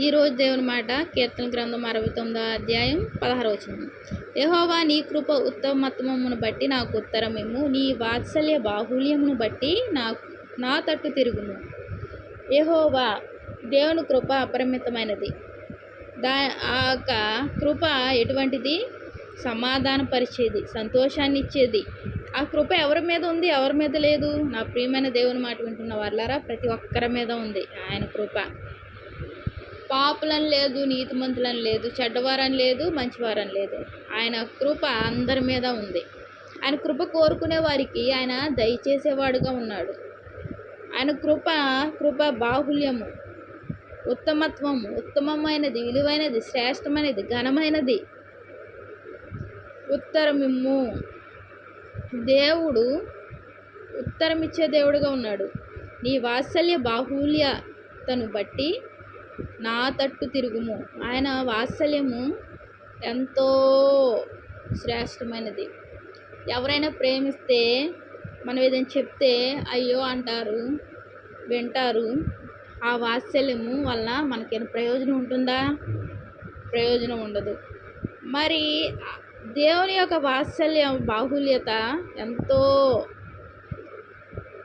ఈరోజు దేవుని మాట కీర్తన గ్రంథం అరవై తొమ్మిదో అధ్యాయం పదహారు వచనం. యహోవా నీ కృప ఉత్తమత్వమును బట్టి నాకు ఉత్తరమేము. నీ వాత్సల్య బాహుల్యమును బట్టి నాకు నా తట్టు తిరుగును యహోవా దేవుని కృప అపరిమితమైనది. దా ఆ యొక్క కృప ఎటువంటిది? సమాధానపరిచేది సంతోషాన్ని ఇచ్చేది ఆ కృప ఎవరి మీద ఉంది ఎవరి మీద లేదు? నా ప్రియమైన దేవుని మాట వింటున్న వాళ్ళారా ప్రతి ఒక్కరి మీద ఉంది ఆయన కృప. పాపులని లేదు నీతిమంతులని లేదు చెడ్డవారని లేదు మంచివారని లేదు. ఆయన కృప అందరి మీద ఉంది. ఆయన కృప కోరుకునే వారికి ఆయన దయచేసేవాడుగా ఉన్నాడు. ఆయన కృప కృప బాహుల్యము ఉత్తమత్వము ఉత్తమమైనది విలువైనది శ్రేష్టమైనది ఘనమైనది. ఉత్తరమిమ్ము. దేవుడు ఉత్తరమిచ్చే దేవుడుగా ఉన్నాడు. నీ వాత్సల్య బాహుల్యతను బట్టి నా తట్టు తిరుగుము. ఆయన వాత్సల్యము ఎంతో శ్రేష్టమైనది. ఎవరైనా ప్రేమిస్తే మనం ఏదైనా చెప్తే అయ్యో అంటారు వింటారు ఆ వాత్సల్యము వలన మనకేమైనా ప్రయోజనం ఉంటుందా? ప్రయోజనం ఉండదు. మరి దేవుని యొక్క వాత్సల్యం బాహుల్యత ఎంతో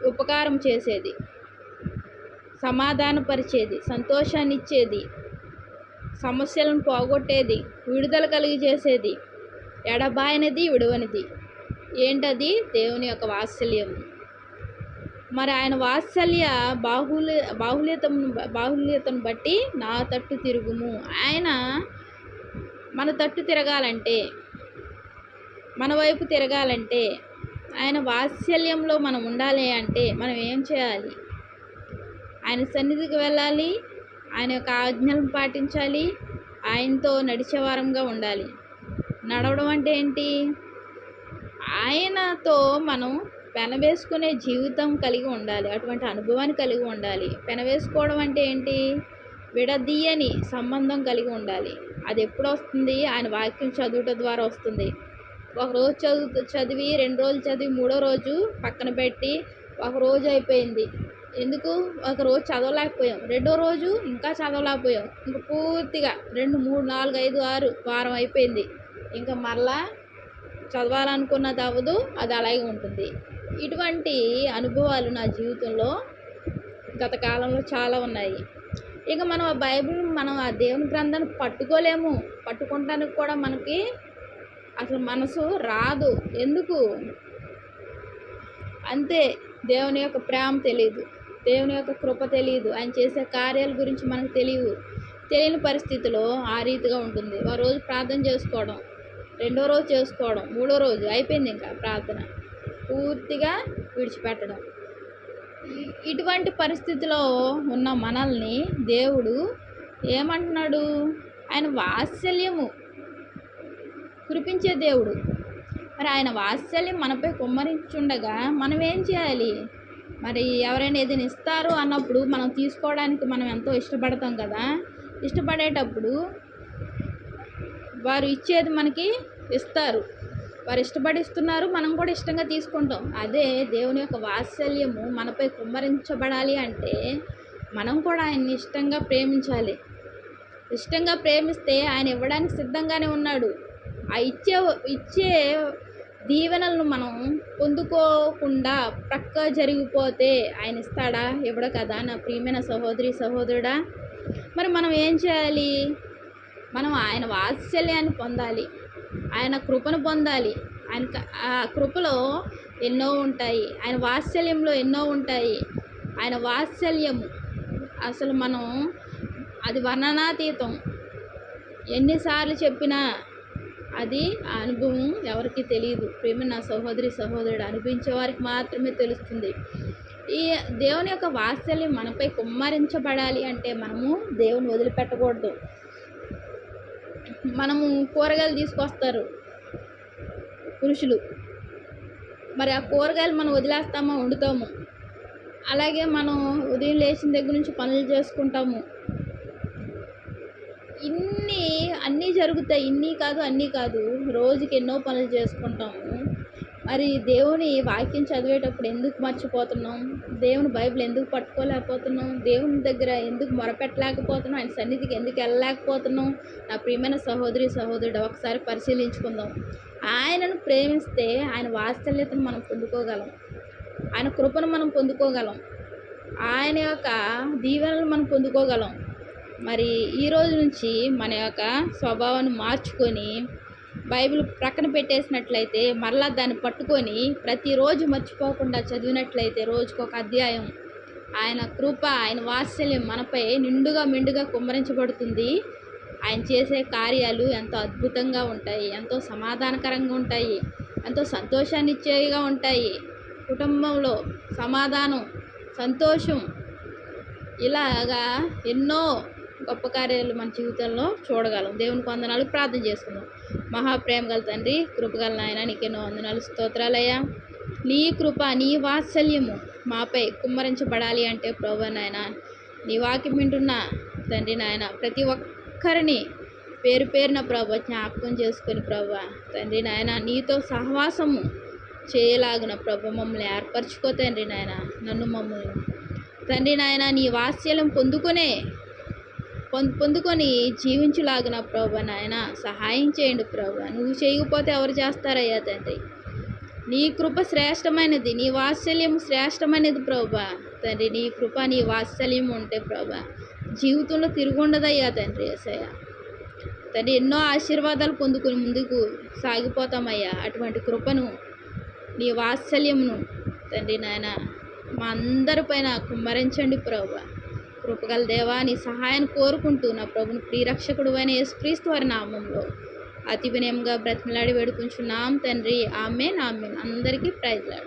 ఉపకారం చేసేది. సమాధానపరిచేది సంతోషాన్ని ఇచ్చేది సమస్యలను పోగొట్టేది విడుదల కలిగి చేసేది ఎడబాయనిది విడవనిది. ఏంటది? దేవుని యొక్క వాత్సల్యం. మరి ఆయన వాత్సల్య బాహుల్య బాహుల్యతను బాహుల్యతను బట్టి నా తట్టు తిరుగుము. ఆయన మన తట్టు తిరగాలంటే మన వైపు తిరగాలంటే ఆయన వాత్సల్యంలో మనం ఉండాలి అంటే మనం ఏం చేయాలి? ఆయన సన్నిధికి వెళ్ళాలి. ఆయన యొక్క ఆజ్ఞలను పాటించాలి. ఆయనతో నడిచేవారంగా ఉండాలి. నడవడం అంటే ఏంటి? ఆయనతో మనం పెనవేసుకునే జీవితం కలిగి ఉండాలి. అటువంటి అనుభవాన్ని కలిగి ఉండాలి. పెనవేసుకోవడం అంటే ఏంటి? విడదీయని సంబంధం కలిగి ఉండాలి. అది ఎప్పుడు వస్తుంది? ఆయన వాక్యం చదువుట ద్వారా వస్తుంది. ఒక రోజు చదువు చదివి రెండు రోజులు చదివి మూడో రోజు పక్కన పెట్టి ఒక రోజు అయిపోయింది. ఎందుకు? ఒక రోజు చదవలేకపోయాం. రెండో రోజు ఇంకా చదవలేకపోయాం. ఇంకా పూర్తిగా రెండు మూడు నాలుగు ఐదు ఆరు వారం అయిపోయింది. ఇంకా మరలా చదవాలనుకున్నది అవ్వదు అది అలాగే ఉంటుంది. ఇటువంటి అనుభవాలు నా జీవితంలో గత కాలంలో చాలా ఉన్నాయి. ఇక మనం ఆ బైబిల్ మనం ఆ దేవుని గ్రంథాన్ని పట్టుకోలేము. పట్టుకుంటానికి కూడా మనకి అసలు మనసు రాదు. ఎందుకు? అంతే దేవుని యొక్క ప్రేమ తెలియదు దేవుని యొక్క కృప తెలియదు. ఆయన చేసే కార్యాల గురించి మనకు తెలియదు తెలియని పరిస్థితిలో ఆ రీతిగా ఉంటుంది. ఒక రోజు ప్రార్థన చేసుకోవడం రెండో రోజు చేసుకోవడం మూడో రోజు అయిపోయింది ఇంకా ప్రార్థన. పూర్తిగా విడిచిపెట్టడం. ఇటువంటి పరిస్థితిలో ఉన్న మనల్ని దేవుడు ఏమంటున్నాడు? ఆయన వాత్సల్యము కురిపించే దేవుడు. మరి ఆయన వాత్సల్యం మనపై కుమ్మరించుండగా మనం ఏం చేయాలి? మరి ఎవరైనా ఏదైనా ఇస్తారు అన్నప్పుడు మనం తీసుకోవడానికి మనం ఎంతో ఇష్టపడతాం కదా. ఇష్టపడేటప్పుడు వారు ఇచ్చేది మనకి ఇస్తారు. వారు ఇష్టపడిస్తున్నారు మనం కూడా ఇష్టంగా తీసుకుంటాం. అదే దేవుని యొక్క వాత్సల్యము మనపై కుమ్మరించబడాలి అంటే మనం కూడా ఆయన్ని ఇష్టంగా ప్రేమించాలి. ఇష్టంగా ప్రేమిస్తే ఆయన ఇవ్వడానికి సిద్ధంగానే ఉన్నాడు. ఆ ఇచ్చే ఇచ్చే దీవెనలను మనం పొందుకోకుండా ప్రక్క జరిగిపోతే ఆయన ఇస్తాడా? ఇవ్వడు కదా నా ప్రియమైన సహోదరి సహోదరుడా. మరి మనం ఏం చేయాలి? మనం ఆయన వాత్సల్యాన్ని పొందాలి. ఆయన కృపను పొందాలి. ఆయన ఆ కృపలో ఎన్నో ఉంటాయి. ఆయన వాత్సల్యంలో ఎన్నో ఉంటాయి. ఆయన వాత్సల్యము. అసలు మనం అది వర్ణనాతీతం. ఎన్నిసార్లు చెప్పినా అది ఆ అనుభవం ఎవరికి తెలియదు ప్రేమ నా సహోదరి సహోదరుడు అనుభవించే వారికి మాత్రమే తెలుస్తుంది. ఈ దేవుని యొక్క వాత్సల్యం మనపై కుమ్మరించబడాలి అంటే మనము దేవుని వదిలిపెట్టకూడదు. మనము కూరగాయలు తీసుకొస్తారు పురుషులు. మరి ఆ కూరగాయలు మనం వదిలేస్తామా వండుతాము? అలాగే మనం ఉదయం లేచిన దగ్గర నుంచి పనులు చేసుకుంటాము. ఇన్ని అన్నీ జరుగుతాయి. ఇన్ని కాదు అన్నీ కాదు. రోజుకి ఎన్నో పనులు చేసుకుంటాము. మరి దేవుని వాక్యం చదివేటప్పుడు ఎందుకు మర్చిపోతున్నాం? దేవుని బైబిల్ ఎందుకు పట్టుకోలేకపోతున్నాం? దేవుని దగ్గర ఎందుకు మొరపెట్టలేకపోతున్నాం? ఆయన సన్నిధికి ఎందుకు వెళ్ళలేకపోతున్నాం? నా ప్రియమైన సహోదరి సహోదరుడు ఒకసారి పరిశీలించుకుందాం. ఆయనను ప్రేమిస్తే ఆయన వాత్సల్యతను మనం పొందుకోగలం. ఆయన కృపను మనం పొందుకోగలం. ఆయన యొక్క దీవెనలు మనం పొందుకోగలం. మరి ఈ రోజు నుంచి మన యొక్క స్వభావాన్ని మార్చుకొని బైబిల్ ప్రక్కన పెట్టేసినట్లయితే మరలా దాన్ని పట్టుకొని ప్రతిరోజు మర్చిపోకుండా చదివినట్లయితే రోజుకు ఒక అధ్యాయం. ఆయన కృప ఆయన వాత్సల్యం మనపై నిండుగా మెండుగా కుమ్మరించబడుతుంది. ఆయన చేసే కార్యాలు ఎంతో అద్భుతంగా ఉంటాయి ఎంతో సమాధానకరంగా ఉంటాయి ఎంతో సంతోషాన్ని ఇచ్చేవిగా ఉంటాయి. కుటుంబంలో సమాధానం సంతోషం ఇలాగా ఎన్నో గొప్ప కార్యాలు మన జీవితంలో చూడగలం. దేవునికి వందనాలు ప్రార్థన చేసుకుందాం. మహాప్రేమ గల తండ్రి కృపగల నాయన నీకెన్నో వందనాలు. స్తోత్రాలయ్యా. నీ కృప నీ వాత్సల్యము మాపై కుమ్మరించబడాలి అంటే ప్రభు నాయన. నీ వాకి వింటున్న తండ్రి నాయన ప్రతి ఒక్కరిని పేరు పేరున ప్రభు జ్ఞాపకం చేసుకొని ప్రభు తండ్రి నాయన నీతో సహవాసము చేయలాగిన ప్రభు మమ్మల్ని ఏర్పరచుకో తండ్రి నాయన. నన్ను మమ్మల్ని తండ్రి నాయన నీ వాత్సల్యం పొందుకునే పొందుకొని జీవించులాగిన ప్రభా నాయన సహాయం చేయండి ప్రభా. నువ్వు చేయకపోతే ఎవరు చేస్తారయ్యా తండ్రి? నీ కృప శ్రేష్టమైనది నీ వాత్సల్యం శ్రేష్టమైనది ప్రభా. తండ్రి నీ కృప నీ వాత్సల్యం ఉంటే ప్రభా జీవితంలో తిరుగుండదయ్యా తండ్రి ఏసయ్య. తండ్రి ఎన్నో ఆశీర్వాదాలు పొందుకుని ముందుకు సాగిపోతామయ్యా. అటువంటి కృపను నీ వాత్సల్యమును తండ్రి నాయన మా అందరిపైన కుమ్మరించండి ప్రభా. కృపగల దేవా నీ సహాయాన్ని కోరుకుంటూ నా ప్రభుని ప్రియరక్షకుడు అయిన యేసుక్రీస్తు వారి నామంలో. అతి వినయంగా బ్రతిమలాడి వేడుకుంటున్నాం తండ్రి. ఆమె నామె అందరికీ ప్రైజ్లాడు